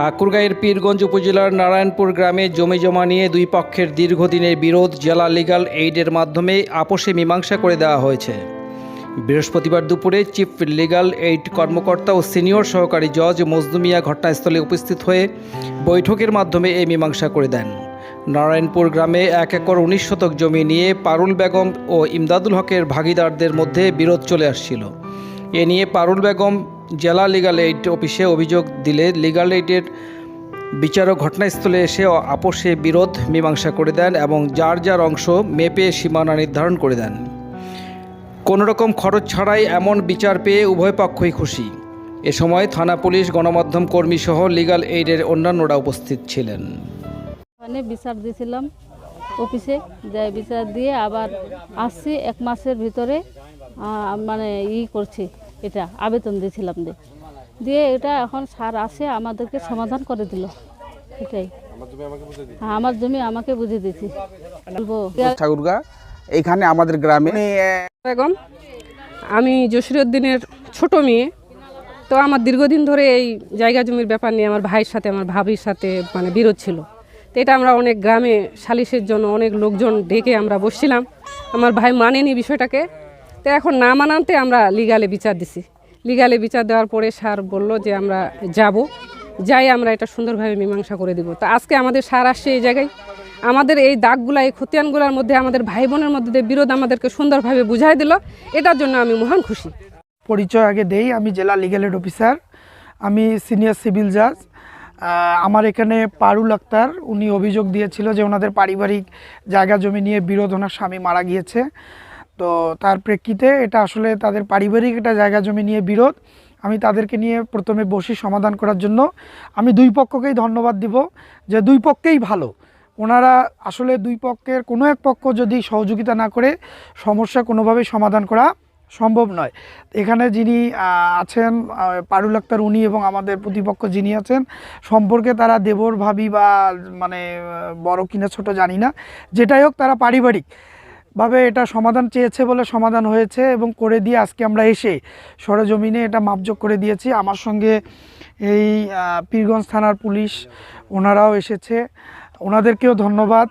ঠাকুরগাঁয়ের পীরগঞ্জ উপজেলার নারায়ণপুর গ্রামে জমি জমা নিয়ে দুই পক্ষের দীর্ঘদিনের বিরোধ জেলা লিগাল এইডের মাধ্যমে আপোষে মীমাংসা করে দেওয়া হয়েছে। বৃহস্পতিবার দুপুরে চিফ লিগাল এইড কর্মকর্তা ও সিনিয়র সহকারী জজ মজদুমিয়া ঘটনাস্থলে উপস্থিত হয়ে বৈঠকের মাধ্যমে এই মীমাংসা করে দেন। নারায়ণপুর গ্রামে এক একর উনিশ শতক জমি নিয়ে পারুল বেগম ও ইমদাদুল হকের ভাগিদারদের মধ্যে বিরোধ চলে আসছিল। এ নিয়ে পারুল বেগম জেলা লিগাল এইড অফিসে অভিযোগ দিলে লিগাল এইডের বিচারক ঘটনাস্থলে এসে আপোষে বিরোধ, মীমাংসা করে দেন এবং যার যার অংশ মেপে সীমানা নির্ধারণ করে দেন। কোনো রকম খরচ ছাড়াই এমন বিচার পেয়ে উভয় পক্ষই খুশি। এ সময় থানা পুলিশ, গণমাধ্যম কর্মী সহ লিগাল এইডের অন্যান্যরা উপস্থিত ছিলেন। মানে বিচার দিয়েছিলাম অফিসে যে বিচার দিয়ে আবার আসছি, এক মাসের ভিতরে মানে ই করছি। এটা আবেদন দিয়েছিলাম দিয়ে দিয়ে এটা এখন সার আসে আমাদেরকে সমাধান করে দিল। এটাই। হ্যাঁ আমার জমি আমাকে বুঝিয়ে দিয়েছি। বলব ঠাকুরগা এইখানে আমাদের গ্রামে বেগম আমি জসিরুদ্দিনের ছোট মেয়ে। তো আমার দীর্ঘদিন ধরে এই জায়গা জমির ব্যাপার নিয়ে আমার ভাইয়ের সাথে আমার ভাবির সাথে মানে বিরোধ ছিল। তো এটা আমরা অনেক গ্রামে সালিশের জন্য অনেক লোকজন ডেকে আমরা বসছিলাম। আমার ভাই মানেনি বিষয়টাকে। তো এখন না মানাতে আমরা লিগালে বিচার দিছি। লিগালে বিচার দেওয়ার পরে স্যার বলল যে আমরা যাব। যাই আমরা এটা সুন্দরভাবে মীমাংসা করে দিব। তো আজকে আমাদের স্যার আসছে এই জায়গায়। আমাদের এই দাগগুলা, এই খতিয়ানগুলোর মধ্যে আমাদের ভাই বোনের মধ্যে বিরোধ আমাদেরকে সুন্দরভাবে বুঝাই দিল। এটার জন্য আমি মহান খুশি। পরিচয় আগে দেই, আমি জেলা লিগ্যাল এড অফিসার আমি সিনিয়র সিভিল জাজ আমার এখানে পারুল আক্তার, উনি অভিযোগ দিয়েছিল যে ওনাদের পারিবারিক জায়গা জমি নিয়ে বিরোধ, ওনার স্বামী মারা গিয়েছে। তো তার প্রেক্ষিতে এটা আসলে তাদের পারিবারিক একটা জায়গা জমি নিয়ে বিরোধ। আমি তাদেরকে নিয়ে প্রথমে বসি সমাধান করার জন্য। আমি দুই পক্ষকেই ধন্যবাদ দিব যে দুই পক্ষেই ভালো। ওনারা আসলে দুই পক্ষের কোনো এক পক্ষ যদি সহযোগিতা না করে, সমস্যা কোনোভাবেই সমাধান করা সম্ভব নয়। এখানে যিনি আছেন পারুল আক্তার উনি এবং আমাদের প্রতিপক্ষ যিনি আছেন, সম্পর্কে তারা দেবর ভাবি বা মানে বড় কিনা ছোট জানি না। যেটাই হোক তারা পারিবারিক। ভাবে এটা সমাধান চেয়েছে বলে সমাধান হয়েছে এবং করে দিয়ে আজকে আমরা এসে সরেজমিনে এটা মাপযোগ করে দিয়েছি। আমার সঙ্গে এই পীরগঞ্জ থানার পুলিশ, ওনারাও এসেছে। ওনাদেরকেও ধন্যবাদ।